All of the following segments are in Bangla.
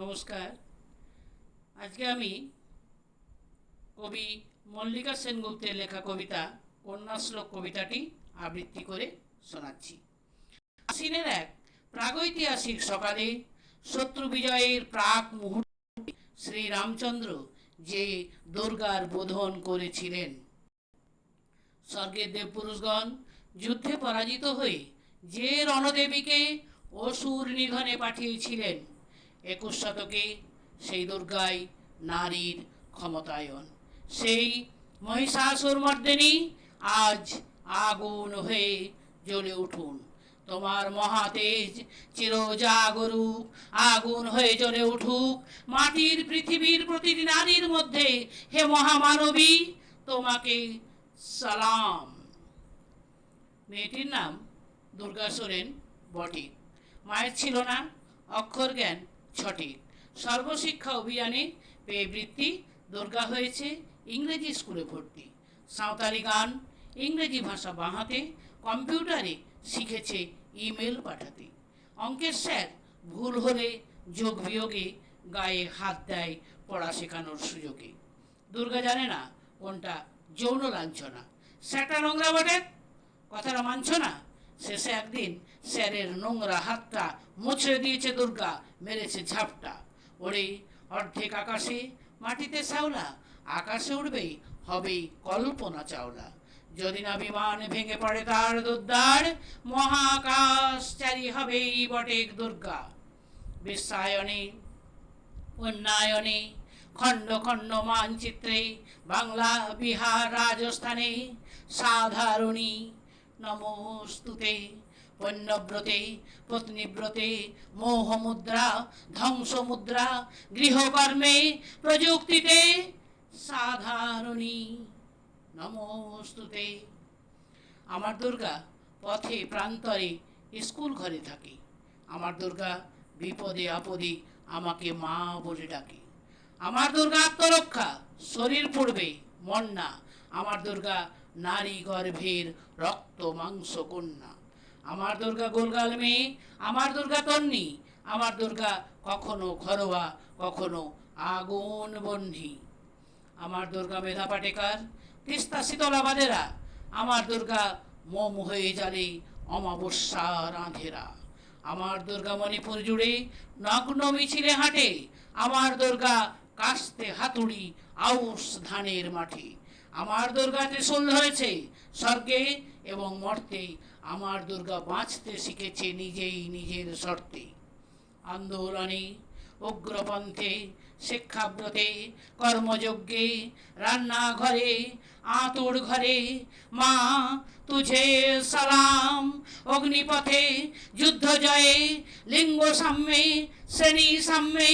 নমস্কার। আজকে আমি কবি মল্লিকা সেনগুপ্তের লেখা কবিতা, কন্যাশ্লোক কবিতাটি আবৃত্তি করে শোনাচ্ছি। আশ্বিনের এক প্রাগৈতিহাসিক সকালে শত্রু বিজয়ের প্রাক মুহূর্তে শ্রীরামচন্দ্র যে দুর্গার বোধন করেছিলেন। স্বর্গের দেবপুরুষগণ যুদ্ধে পরাজিত হয়ে যে রণদেবীকে অসুর নিধনে পাঠিয়েছিলেন। একুশ শতকে সেই দুর্গায় নারীর ক্ষমতায়ন। সেই মহিষাসুর মর্দিনী আজ আগুন হয়ে জ্বলে উঠুন। তোমার মহাতেজ চিরজাগরুক, আগুন হয়ে জ্বলে উঠুক। মাটির পৃথিবীর প্রতিটি নারীর মধ্যে হে মহামানবী, তোমাকে সালাম। মেয়েটির নাম দুর্গা সোরেন বটে মায়ের ছিল না, অক্ষর জ্ঞান। ছটিক সর্বশিক্ষা অভিযানে পেয়ে বৃত্তি, দুর্গা হয়েছে ইংরেজি স্কুলে ভর্তি। সাঁওতালি গান, ইংরেজি ভাষা বাঁহাতে কম্পিউটারে শিখেছে ইমেল পাঠাতে। অঙ্কের স্যার ভুল হলে যোগ বিয়োগে গায়ে হাত দেয় পড়া শেখানোর সুযোগে। দুর্গা জানে না কোনটা যৌন লাঞ্ছনা। স্যারটা নোংরা বটে? কথাটা মানছ না শেষে একদিন স্যারের নোংরা হাতটা মুছে দিয়েছে দুর্গা, মেরেছে ঝাপটা। ওরে, অর্ধেক আকাশে মাটিতে শ্যাওলা, আকাশে উঠবেই হবেই কল্পনা চাওলা। যদি না বিমান ভেঙে পড়ে তার দুদ্দার মহাকাশ চারি হবেই বটেক দুর্গা। বিশ্বায়নে উন্নয়নে খণ্ড খণ্ড মানচিত্রে, বাংলা, বিহার, রাজস্থানে, সাধারণী নমস্তুতে পণ্যব্রতে, পত্নীব্রতে, মোহমুদ্রা, ধ্বংসমুদ্রা, গৃহকর্মে, প্রযুক্তিতে, সাধারণী। নমস্তুতে আমার দুর্গা পথে, প্রান্তরে, স্কুল ঘরে থাকে। আমার দুর্গা বিপদে, আপদে আমাকে মা বলে ডাকে। আমার দুর্গা আত্মরক্ষা, শরীর পড়বে মন না আমার দুর্গা নারী গর্ভের রক্ত মাংস কন্যা। আমার দুর্গা গোলগাল মেয়ে, আমার দুর্গা তন্নি, আমার দুর্গা কখনো ঘরোয়া, কখনো আগুন বহ্নি আমার দুর্গা মেধা পাটেকার, তিস্তা শীতলাবাদেরা আমার দুর্গা মোম হয়ে জ্বালে অমাবস্যার আঁধেরা আমার দুর্গা মণিপুর জুড়ে নগ্ন মিছিলে হাঁটে। আমার দুর্গা কাস্তে হাতুড়ি আউশ ধানের মাঠে। আমার দুর্গাতে ত্রিশূল হয়েছে, স্বর্গে এবং মর্তে। আমার দুর্গা বাঁচতে শিখেছে নিজেই নিজের শর্তে। আন্দোলনে, উগ্রপন্থে, শিক্ষাব্রতে, কর্মযজ্ঞে, রান্নাঘরে আতুর ঘরে মা, তুঝে সালাম, অগ্নিপথে যুদ্ধ জয়ে লিঙ্গ সাম্যে শ্রেণি সাম্যে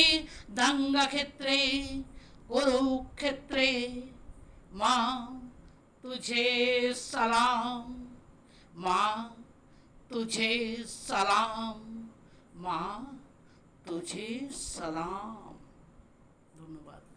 দাঙ্গা ক্ষেত্রে কুরুক্ষেত্রে माँ तुझे सलाम। माँ तुझे सलाम। माँ तुझे सलाम। धन्यवाद।